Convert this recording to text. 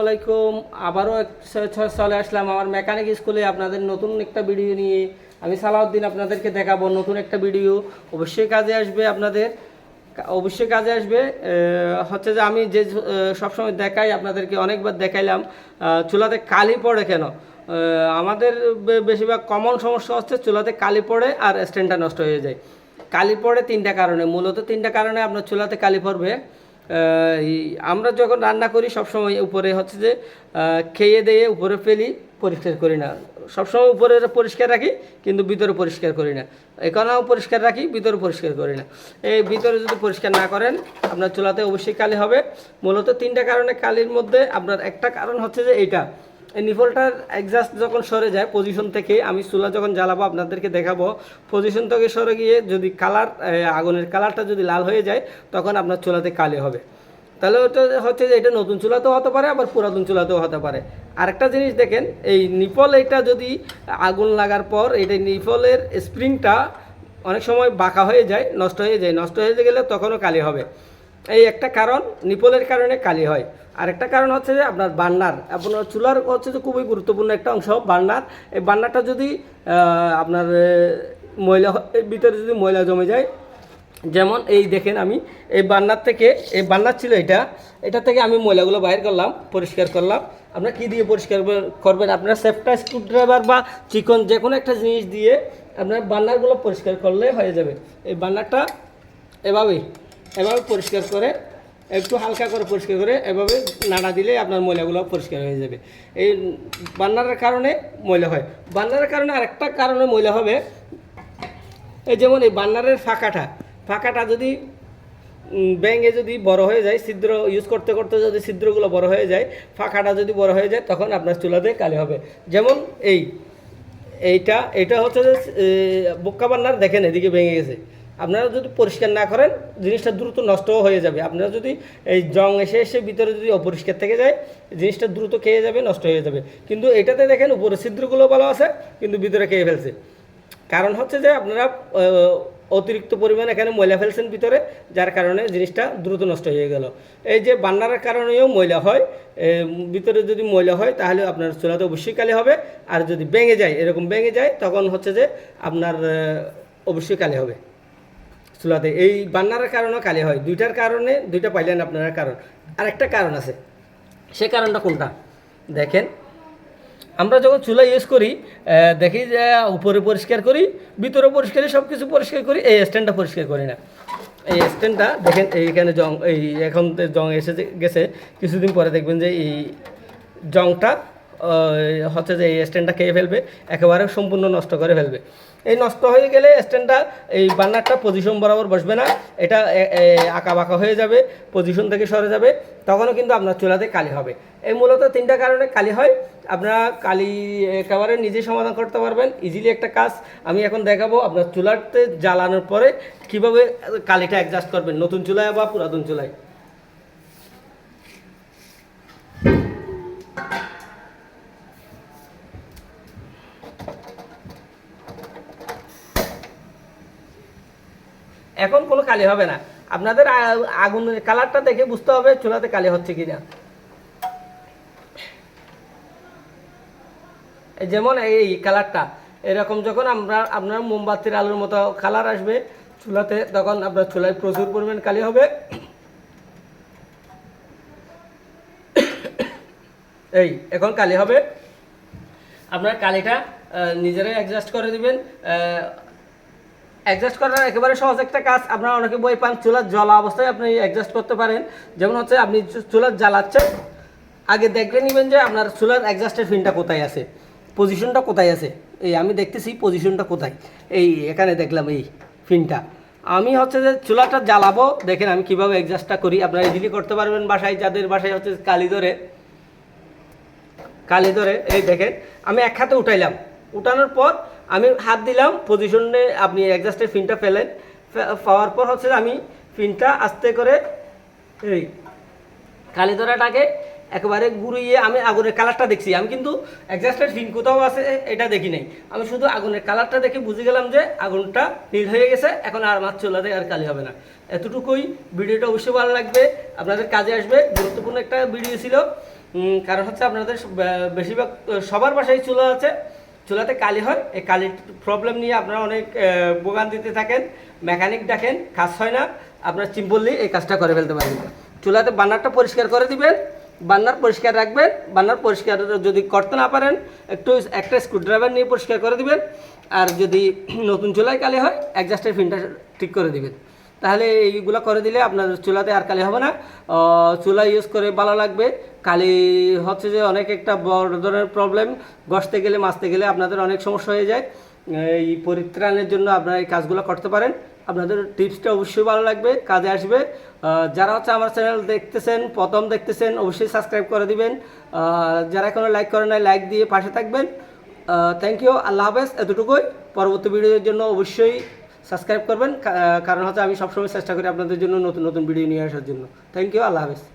আসসালামাইকুম আবারও চলে আসলাম আমার মেকানিক স্কুলে আপনাদের নতুন একটা ভিডিও নিয়ে। আমি সালাউদ্দিন আপনাদেরকে দেখাবো নতুন একটা ভিডিও। অবশ্যই কাজে আসবে আপনাদের। অবশ্যই কাজে আসবে। হচ্ছে যে আমি যে সবসময় দেখাই আপনাদেরকে, অনেকবার দেখাইলাম। চুলাতে কালি পড়ে কেন? আমাদের বেশিরভাগ কমন সমস্যা হচ্ছে চুলাতে কালি পড়ে আর স্ট্যান্ডটা নষ্ট হয়ে যায়। কালি পড়ে তিনটা কারণে। মূলত তিনটা কারণে আপনার চুলাতে কালি পড়বে। আমরা যখন রান্না করি, সবসময় উপরে হচ্ছে যে খেয়ে দিয়ে উপরে ফেলি, পরিষ্কার করি না। সবসময় উপরে পরিষ্কার রাখি, কিন্তু ভিতরে পরিষ্কার করি না। এখানেও পরিষ্কার রাখি, ভিতরে পরিষ্কার করি না। এই ভিতরে যদি পরিষ্কার না করেন, আপনার চুলাতে অবশ্যই কালি হবে। মূলত তিনটা কারণে কালির মধ্যে আপনার একটা কারণ হচ্ছে যে এইটা এই নিফলটার একজাস্ট যখন সরে যায় পজিশন থেকে আমি চুলা যখন জ্বালাবো, আপনাদেরকে দেখাবো। পজিশন থেকে সরে গিয়ে যদি কালার আগুনের কালারটা যদি লাল হয়ে যায়, তখন আপনার চুলাতে কালি হবে। তাহলে ওটা হচ্ছে যে এটা নতুন চুলাতেও হতে পারে, আবার পুরাতন চুলাতেও হতে পারে। আরেকটা জিনিস দেখেন, এই নিপল এটা যদি আগুন লাগার পর, এটা নিপলের স্প্রিংটা অনেক সময় বাঁকা হয়ে যায়, নষ্ট হয়ে যায়। নষ্ট হয়ে গেলে তখনও কালি হবে। এই একটা কারণ নিপলের কারণে কালি হয়। আরেকটা কারণ হচ্ছে যে আপনার বান্নার, আপনার চুলার হচ্ছে যে খুবই গুরুত্বপূর্ণ একটা অংশ, বান্নার। এই বান্নারটা যদি আপনার ময়লা, এর ভিতরে যদি ময়লা জমে যায়, যেমন এই দেখেন আমি, এই বান্নার থেকে, এই বান্নার ছিল এটা এটা থেকে আমি ময়লাগুলো বাইর করলাম, পরিষ্কার করলাম। আপনার কি দিয়ে পরিষ্কার করবেন? আপনার সেফটা স্ক্রুড্রাইভার বা চিকন যে কোনো একটা জিনিস দিয়ে আপনার বান্নারগুলো পরিষ্কার করলে হয়ে যাবে। এই বান্নারটা এভাবেই, এভাবে পরিষ্কার করে একটু হালকা করে পরিষ্কার করে এভাবে নাড়া দিলে আপনার ময়লাগুলো পরিষ্কার হয়ে যাবে। এই বান্নারের কারণে ময়লা হয়। বান্নারের কারণে আরেকটা কারণে ময়লা হবে, এই যেমন এই বান্নারের ফাঁকাটা। ফাঁকাটা যদি ব্যাঙে যদি বড় হয়ে যায়, ছিদ্র ইউজ করতে করতে যদি ছিদ্রগুলো বড় হয়ে যায়, ফাঁকাটা যদি বড় হয়ে যায়, তখন আপনার চুলাতে কালি হবে। যেমন এই, এইটা, এটা হচ্ছে যে বোক্কা বান্নার দেখেন এদিকে ভেঙে গেছে। আপনারা যদি পরিষ্কার না করেন, জিনিসটা দ্রুত নষ্টও হয়ে যাবে। আপনারা যদি এই জং এসে এসে ভিতরে যদি অপরিষ্কার থেকে যায়, জিনিসটা দ্রুত খেয়ে যাবে, নষ্ট হয়ে যাবে। কিন্তু এটাতে দেখেন উপরে ছিদ্রগুলো ভালো আছে, কিন্তু ভিতরে খেয়ে ফেলছে। কারণ হচ্ছে যে আপনারা অতিরিক্ত পরিমাণ এখানে ময়লা ফেলছেন ভিতরে, যার কারণে জিনিসটা দ্রুত নষ্ট হয়ে গেল। এই যে বান্নারের কারণেও ময়লা হয় ভিতরে যদি ময়লা হয়, তাহলে আপনার চুলাতে অবশ্যই কালি হবে। আর যদি ভেঙে যায়, এরকম ভেঙে যায়, তখন হচ্ছে যে আপনার অবশ্যই কালি হবে। চুলাতে। এই বান্নার কারণেও কালি হয়। দুইটার কারণে, দুইটা পাইলেন আপনার কারণ। আরেকটা কারণ আছে। সে কারণটা কোনটা? দেখেন, আমরা যখন চুলা ইউজ করি দেখি যে উপরে পরিষ্কার করি, ভিতরে পরিষ্কার সব কিছু পরিষ্কার করি, এই স্ট্যান্ডটা পরিষ্কার করি না। এই স্ট্যান্ডটা দেখেন, এইখানে জং, এই এখন জং এসে গেছে। কিছুদিন পরে দেখবেন যে এই জংটা হচ্ছে যে এই স্ট্যান্ডটা খেয়ে ফেলবে, একেবারে সম্পূর্ণ নষ্ট করে ফেলবে। এই নষ্ট হয়ে গেলে স্ট্যান্ডটা, এই বান্নারটা পজিশন বরাবর বসবে না, এটা আঁকা বাঁকা হয়ে যাবে পজিশন থেকে সরে যাবে, তখনও কিন্তু আপনার চুলাতে কালি হবে। এই মূলত তিনটা কারণে কালি হয়। আপনারা কালি একেবারে নিজে সমাধান করতে পারবেন ইজিলি একটা কাজ। আমি এখন দেখাবো আপনার চুলাতে জ্বালানোর পরে কীভাবে কালিটা অ্যাডজাস্ট করবেন, নতুন চুলায় বা পুরাতন চুলায়। এখন কোনো কালি হবে না। আপনাদের আ- আগুনের কালারটা দেখে বুঝতে হবে চুলাতে কালি হচ্ছে কি না যেমন এই কালারটা, এরকম যখন আমরা, আপনার মোমবাতির আলোর মতো কালার আসবে চুলাতে, তখন আপনার চুলায় প্রচুর পরিমাণ কালি হবে। এই, এখন কালি হবে। আপনার কালিটা নিজেরাই অ্যাডজাস্ট করে দিবেন। অ্যাডজাস্ট করার একেবারে সহজ একটা কাজ। আপনারা অনেকে বই পান, চুলার জ্বলা অবস্থায় আপনি অ্যাডজাস্ট করতে পারেন। যেমন হচ্ছে আপনি চুলার জ্বালাচ্ছেন, আগে দেখে নেবেন যে আপনার চুলার অ্যাডজাস্টের ফিনটা কোথায় আছে পজিশনটা কোথায় আছে। এই আমি দেখতেছি পজিশনটা কোথায়। এই এখানে দেখলাম এই ফিনটা। আমি হচ্ছে যে চুলাটা জ্বালাবো, দেখেন আমি কীভাবে অ্যাডজাস্টটা করি। আপনারা ইজিলি করতে পারবেন বাসায়, যাদের বাসায় হচ্ছে কালি ধরে কালি ধরে, এই দেখেন, আমি এক হাতে উঠাইলাম। উঠানোর পর আমি হাত দিলাম পজিশনে আপনি অ্যাডজাস্টের ফিনটা ফেলেন। পাওয়ার পর হচ্ছে আমি ফিনটা আস্তে করে এই কালি ধরাটাকে একেবারে ঘুরিয়ে আমি আগুনের কালারটা দেখছি। আমি কিন্তু অ্যাডজাস্টের ফিন কোথাও আছে, এটা দেখি নাই। আমি শুধু আগুনের কালারটা দেখে বুঝে গেলাম যে আগুনটা নীল হয়ে গেছে, এখন আর মাছ চুলাতে আর কালি হবে না। এতটুকুই। ভিডিওটা অবশ্যই ভালো লাগবে, আপনাদের কাজে আসবে। গুরুত্বপূর্ণ একটা ভিডিও ছিল। কারণ হচ্ছে আপনাদের বেশিরভাগ, সবার বাসায় চুলা আছে। চুলাতে কালি হয়, এই কালির প্রবলেম নিয়ে আপনারা অনেক ভোগান দিতে থাকেন মেকানিক ডাকেন, কাজ হয় না, আপনার চিম্পললি এই কাজটা করে ফেলতে পারবেন। চুলাতে বান্নারটা পরিষ্কার করে দিবেন, বান্নার পরিষ্কার রাখবেন, বান্নার পরিষ্কার যদি করতে না পারেন, একটু একটা স্ক্রুড্রাইভার নিয়ে পরিষ্কার করে দিবেন, আর যদি নতুন চুলায় কালি হয় অ্যাডজাস্টের ফিনটা ঠিক করে দিবেন। তাহলে এইগুলো করে দিলে আপনার চুলাতে আর কালি হবে না। চুলা ইউজ করে ভালো লাগবে। কালি হচ্ছে যে অনেক একটা বড় ধরনের প্রবলেম গসতে গেলে মাছতে গেলে আপনাদের অনেক সমস্যা হয়ে যায়। এই পরিত্রাণের জন্য আপনারা এই কাজগুলো করতে পারেন। আপনাদের টিপসটা অবশ্যই ভালো লাগবে, কাজে আসবে। যারা হচ্ছে আমার চ্যানেল দেখতেছেন, প্রথম দেখতেছেন, অবশ্যই সাবস্ক্রাইব করে দিবেন। যারা এখনও লাইক করে নাই লাইক দিয়ে পাশে থাকবেন। থ্যাংক ইউ আল্লাহ হাফেজ। এতটুকুই। পরবর্তী ভিডিওর জন্য অবশ্যই সাবস্ক্রাইব করবেন কারণ হচ্ছে আমি সবসময় চেষ্টা করি আপনাদের জন্য নতুন নতুন ভিডিও নিয়ে আসার জন্য। থ্যাংক ইউ আল্লাহ হাফেজ।